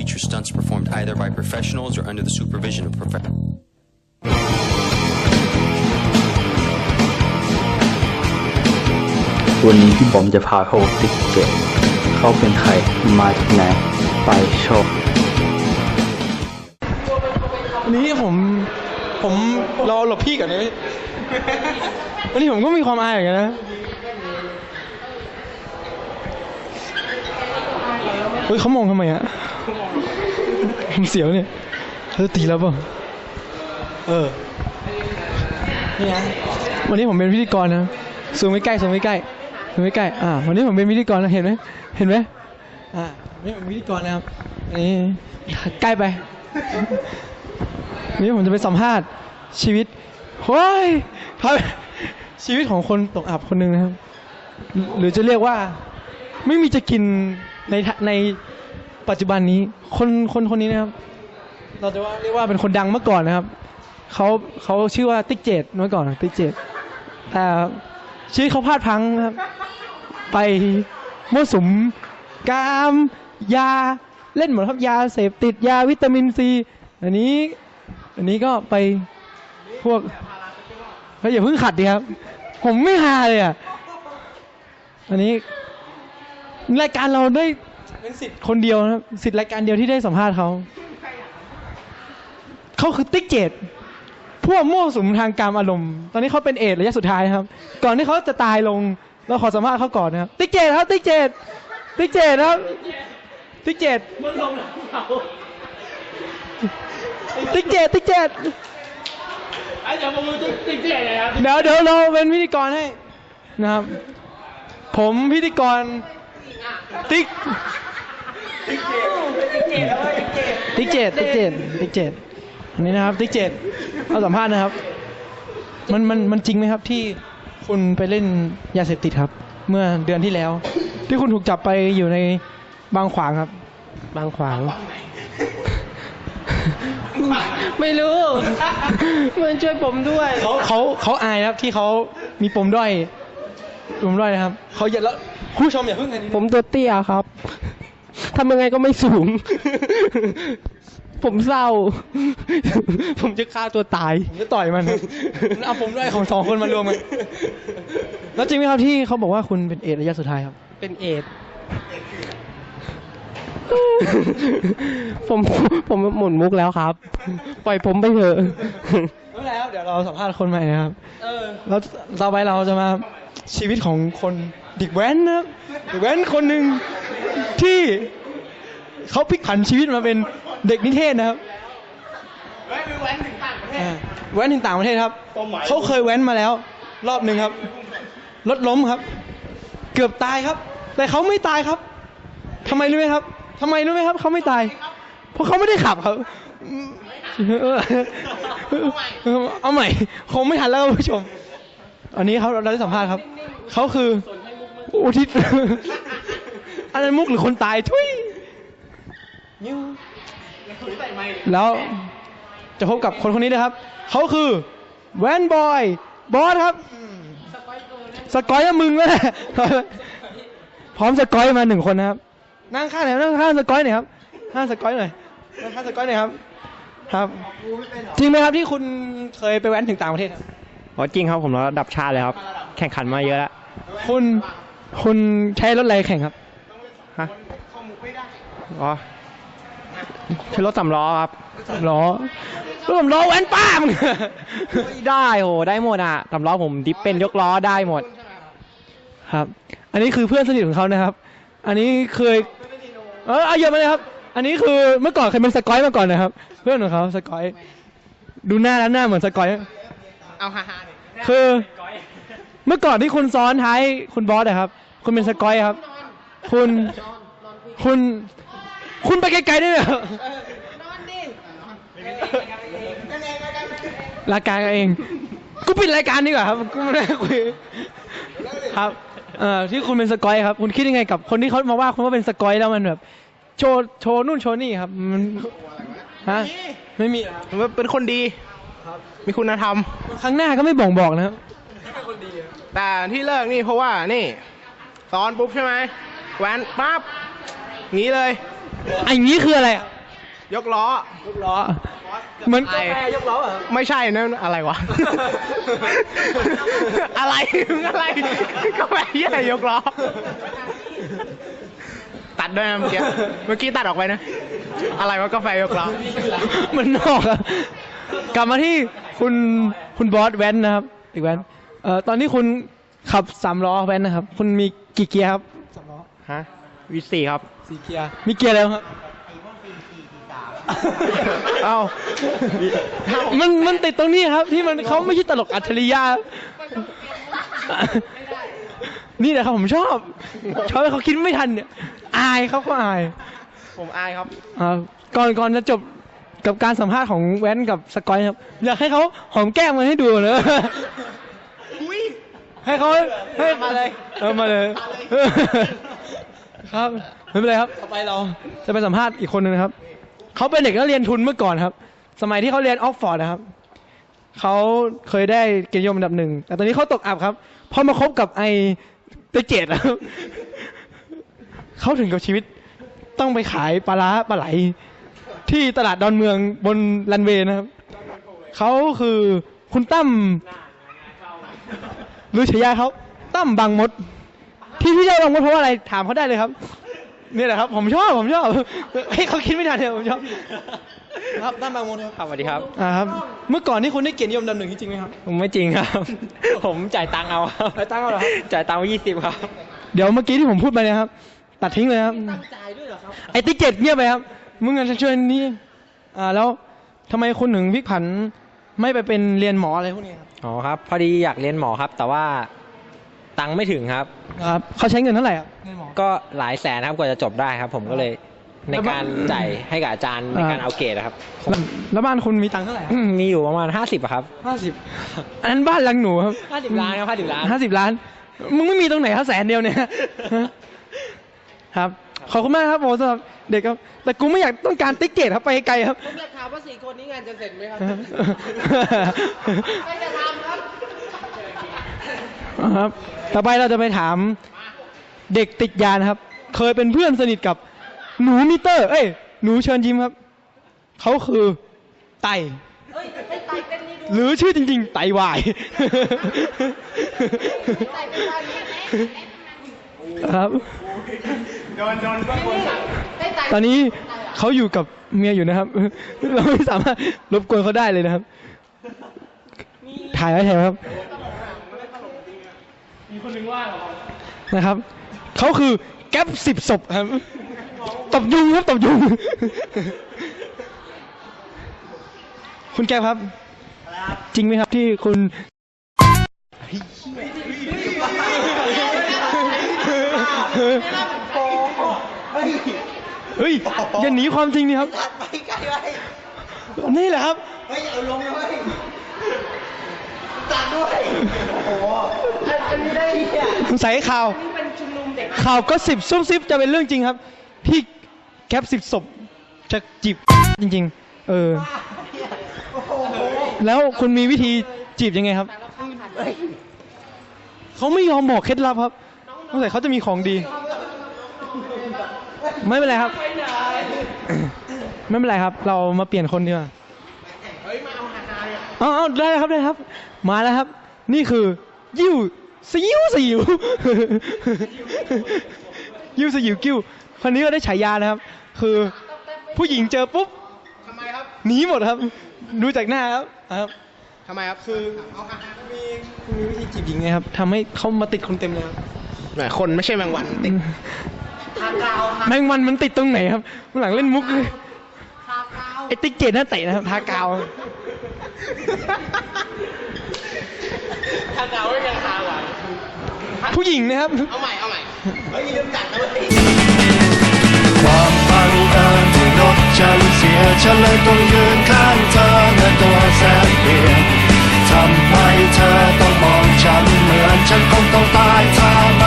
feature stunts performed either by professionals or under the supervision of professionals. วันนี้พี่บอมจะพาเข้าติ๊กเก็ตเขาเป็นใครมาจากไหนไปชมวันนี้ผมผมรอหลบพี่ก่อนนะวันนี้ผมก็มีความอายเหมือนกันนะ เฮ้ยเขามองทำไมอะผม เสียวเนี่ยเขาตีแล้วเปล่าเออนี่นะวันนี้ผมเป็นพิธีกรนะซูมไม่ใกล้ซูมไม่ใกล้ซูมไม่ใกล้อ่าวันนี้ผมเป็นพิธีกรนะเห็นไหมเห็นไหมอ่าวันนี่ผมเป็นพิธีกรนะครับนนี้ใกล้ไปวันนี้ผมจะไปสัมภาษณ์ชีวิตโอ้ยชีวิตของคนตกอับคนหนึ่งนะครับ หรือจะเรียกว่า ไม่มีจะกินในใน ปัจจุบันนี้คนคนคนนี้นะครับ เราจะว่าเรียกว่าเป็นคนดังเมื่อก่อนนะครับเขาเขาชื่อว่าติ๊กเจดเมื่อก่อนนะติ๊กเจดแต่ชีวิตเขาพลาดพลังครับ ไปมั่วสุมกามยาเล่นหมดครับยาเสพติดยาวิตามินซีอันนี้อันนี้ก็ไปพวกเฮ้ยอย่าเพิ่งขัดดิครับ ผมไม่ฮาเลยอะอันนี้รายการเราได้ เป็นสิทธิ์คนเดียวนะครับสิทธิ์รายการเดียวที่ได้สัมภาษณ์เขาเขาคือติ๊กเจดพวกมั่วสุมทางการอารมณ์ ตอนนี้เขาเป็นเอดระยะสุดท้ายนะครับ ก่อนที่เขาจะตายลงเราขอสัมภาษณ์เขาก่อนนะครับ ติ๊กเจดครับ ติ๊กเจดติ๊กเจดครับ ติ๊กเจดติ๊กเจดติ๊กเจดเดี๋ยวเดี๋ยวเราเป็นพิธีกรให้นะครับ ผมพิธีกร ติ๊กติ๊กเจดติ๊กเจดติ๊กเจดอันนี้นะครับ ติ๊กเจดเอาสัมภาษณ์นะครับ มันมันมันจริงไหมครับที่คุณไปเล่นยาเสพติดครับ เมื่อเดือนที่แล้ว ที่คุณถูกจับไปอยู่ในบางขวางครับ บางขวาง ไม่รู้ มันช่วยผมด้วยเขาเขาเขาอายนะครับที่เขามีปมด้อยปมด้อยนะครับเขาอย่าแล้ว ผู้ชมอย่าเพิ่งอันนี้ผมตัวเตี้ยครับทำยังไงก็ไม่สูง ผมเศร้า ผมจะฆ่าตัวตาย ผมจะต่อยมันครับเอาปมด้อยของสองคนมารวมกันแล้วจริงไหมครับที่เขาบอกว่าคุณเป็นเอดส์ระยะสุดท้ายครับ เป็นเอดส์ผมผมหมุนมุกแล้วครับ ปล่อยผมไปเถอะไม่แล้ว เดี๋ยวเราสัมภาษณ์คนใหม่นะครับแล้วต่อไปเราจะมาชีวิตของคน เด็กแว้นนะครับเด็กแว้นคนหนึ่งที่เขาพลิกผันชีวิตมาเป็นเด็กนิเทศนะครับแว้นถึงต่างประเทศแว้นถึงต่างประเทศครับเขาเคยแว้นมาแล้ว รอบหนึ่งครับรถล้มครับ เกือบตายครับ แต่เขาไม่ตายครับทำไมรู้ไหมครับทำไมรู้ไหมครับเขาไม่ตาย เพราะเขาไม่ได้ขับครับเออเอาใหม่คงไม่ทันแล้วคุณผู้ชม อันนี้เขาเราได้สัมภาษณ์ครับเขาคือ อุทิศอันนั้นมุกหรือคนตายทุยยิ้วแล้วจะพบกับคนคนนี้นะครับ เขาคือแวนบอย บอสครับ สกอยกับมึงแล้วแหละพร้อมสกอยมาหนึ่งคนนะครับ นั่งข้างไหนอยนั่งข้างสกอยหน่อยครับข้างสกอยหน่อยนั่งข้างสกอยหน่อยครับ ครับ จริงไหมครับที่คุณเคยไปแว้นถึงต่างประเทศครับอ๋อจริงครับผมระดับชาติเลยครับ แข่งขันมาเยอะแล้วคุณ คุณใช้รถอะไรแข่งครับฮะอ๋อใช้รถสำล้อครับสามล้อรถสามล้อแว้นป้ามึงได้โหได้หมดอะสำล้อผมดิฟเป็นยกล้อได้หมด ครับ อันนี้คือเพื่อนสนิทของเขานะครับ อันนี้เคย เออเอาเยอะมาเลยครับ อันนี้คือเมื่อก่อนเคยเป็นสกอยมาก่อนนะครับ เพื่อนของเขาสกอย ดูหน้าแล้วหน้าเหมือนสกอย เอาฮ่าฮ่าคือ เมื่อก่อนที่คุณซ้อนท้ายคุณบอสอะครับ คุณเป็นสกอยครับ คุณคุณ คุณไปไกลๆได้ไหมครับรายการกันเอง กูปิดรายการดีกว่าครับกูไม่ได้คุยครับเอ่อที่คุณเป็นสกอยครับ คุณคิดยังไงกับคนที่เขามาว่าคุณว่าเป็นสกอยแล้วมันแบบ โชว์โชว์นู่นโชว์นี่ครับมันฮะไม่มีเหรอครับผมว่าเป็นคนดีมีคุณธรรมครั้งหน้าก็ไม่บ่งบอกนะครับ แต่ที่เลิกนี่เพราะว่านี่ซ้อนปุ๊บใช่ไหมแว้นปั๊บงี้เลย ไอ้นี้คืออะไรอะยกล้อ ยกล้อ เหมือนกาไอ้แฟยกล้อเหรอ ไม่ใช่นั่นอะไรวะ อะไรมึงอะไรก็แม่เหี้ยยกล้อ ตัดด้วยนะเมื่อกี้ เมื่อกี้ตัดออกไปนะ อะไรวะกาแฟยกล้อ มันนอกอะกลับมาที่คุณคุณบอสแว้นนะครับอีกแว้น เอ่อตอนนี้คุณขับสามล้อแว้นนะครับ คุณมีกี่เกียร์ครับสามล้อฮะวิสี่ครับ สี่เกียร์มีเกียร์อะไรบ้างครับเอ้ามันมันติดตรงนี้ครับ ที่มันเขาไม่ใช่ตลกอัจฉริยะนี่แหละครับผมชอบชอบให้เขาคิดไม่ทันเนี่ย อายเขาก็อาย ผมอายครับอ่าก่อนก่อนจะจบกับการสัมภาษณ์ของแว้นกับสกอยครับ อยากให้เขาหอมแก้มกันให้ดูเลย ให้เขาให้มาเลยเออมาเลยครับไม่เป็นไรครับต่อไปเราจะไปสัมภาษณ์อีกคนหนึ่งนะครับเขาเป็นเด็กนักเรียนทุนเมื่อก่อนครับ สมัยที่เขาเรียนออกฟอร์ดนะครับเขาเคยได้เกียรตินิยมอันดับหนึ่งแต่ตอนนี้เขาตกอับครับพอมาคบกับไอเตเจตแล้วเขาถึงกับชีวิตต้องไปขายปลาร้าปลาไหล ที่ตลาดดอนเมืองบนรันเวย์นะครับเขาคือคุณตั้มห รือฉายาเขาตั้มบางมด ที่พี่เจ้าบางมดเพราะว่าอะไรถามเขาได้เลยครับนี่แหละครับ ผมชอบผมชอบให้เขาคิดไม่ทันเนี่ยผมชอบครับตั้มบางมดครับครับสวัสดีครับอ่าครับ เมื่อก่อนนี่คุณได้เกียรตินิยมอันดับหนึ่งจริงๆไหมครับผมไม่จริงครับ ผมจ่ายตังค์เอาครับจ่ายตังค์เอาเหรอครับจ่ายตังค์ยี่สิบครับ เดี๋ยวเมื่อกี้ที่ผมพูดไปเนะครับ ตัดทิ้งเลยครับตั้งใจด้วยเหรอครับไอ้ติ๊กเก็ตเงียบไปครับมึงจะช่วยนี่อ่าแล้วทำไมคุณถึงพลิกผัน ไม่ไปเป็นเรียนหมออะไรพวกนี้ครับอ๋อครับ พอดีอยากเรียนหมอครับ แต่ว่าตังค์ไม่ถึงครับ ครับเขาใช้เงินเท่าไหร่ครับเรียนหมอ ก็หลายแสนครับกว่าจะจบได้ครับ ผมก็เลยในการจ่ายให้กับอาจารย์ในการเอาเกรดนะครับ แล้วแล้วบ้านคุณมีตังค์เท่าไหร่ครับอืมมีอยู่ประมาณห้าสิบครับ ห้าสิบอันนั้นบ้านหลังหนูครับ50ล้านครับ50ล้าน ห้าสิบล้าน มึงไม่มีตรงไหนครับแสนเดียวเนี่ย ครับ ขอบคุณมากครับโอ้สำหรับเด็กครับ แต่กูไม่อยากต้องการติ๊กเกตครับไปไกลครับ ผมอยากถามว่าสี่คนนี้งานจะเสร็จไหมครับไม่จะทำครับ ครับ ต่อไปเราจะไปถามเด็กติดยานะครับ เคยเป็นเพื่อนสนิทกับหนูมิเตอร์ เอ้ย หนูเชิญยิ้มครับ เขาคือไตหรือชื่อจริง ๆ ไตวายครับ ตอนนี้เขาอยู่กับเมียอยู่นะครับ เราไม่สามารถรบกวนเขาได้เลยนะครับ ถ่ายไว้ถ่ยวครับ มีคนนึงว่านะครับ เขาคือแก๊ปสิบศพครับ ตบยุงครับตบยุง คุณแก๊ปครับ จริงไหมครับที่คุณ เฮ้ยอย่าหนีความจริงนี่ครับนี่แหละครับเฮ้ยเอาลงเลยตัดด้วยโอ้โหอันนี้ได้สงสัยข่าวข่าวก็สิบซุ่มซิบจะเป็นเรื่องจริงครับ พี่แคปสิบศพจะจีบจริง ๆ เออแล้วคุณมีวิธีจีบยังไงครับเขาไม่ยอมบอกเคล็ดลับครับสงสัยเขาจะมีของดี ไม่เป็นไรครับไม่เป็นไรครับ เรามาเปลี่ยนคนดีกว่าเอาเอาได้ครับได้ครับ มาแล้วครับ นี่คือ ยิ้วสยิวสยิว ยิ้วสยิวกิ้วคนนี้ก็ได้ฉายานะครับ คือผู้หญิงเจอปุ๊บทำไมครับหนีหมดครับ ดูจากหน้าครับครับ ทำไมครับคือมีคุณมีวิธีจีบหญิงไงครับทำให้เขามาติดคนเต็มเลยครับ แหมคนไม่ใช่แมงวันติด แมงมันมันติดตรงไหนครับหลังเล่นมุกเลยคากาไอติ๊กเกตน่าเตะนะครับทากาวคากาวไม่ยังทาหวังผู้หญิงนะครับ เอาใหม่เอาใหม่เฮ้ยเริ่มจัดแล้วตีความบังเอิญที่รถฉันเสียฉันเลยต้องยืนข้างเธอในตัวแสนเปลี่ยนทำให้เธอต้องมองฉันเหมือนฉันคงต้องตายทาง